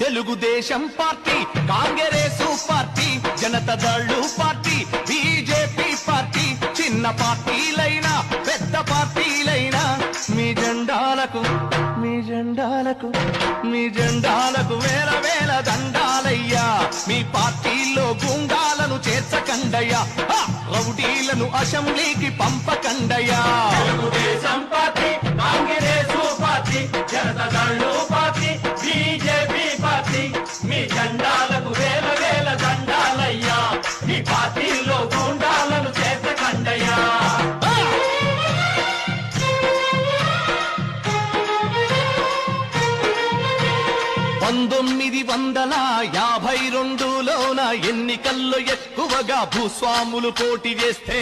Telugu Desam party Congress party Janata Dal party BJP party చిన్న పార్టీలైనా పెద్ద పార్టీలైనా మీ జెండాలకు మీ జెండాలకు మీ జెండాలకు వేల వేల దండాలయ్యా. మీ పార్టీలో చేర్చకండయ్యా! రౌడీలను అసెంబ్లీకి పంపకండయ్యా. Telugu Desam party Congress party Janata Dal party BJP party మీ జెండాలకు వేల వేల దండాలయ్యా. మీ పార్టీలో గుండాలను చేర్చకండయ్యా. పంతొమ్మిది వందల యాభై రెండులోన ఎన్నికల్లో ఎక్కువగా భూస్వాములు పోటీ చేస్తే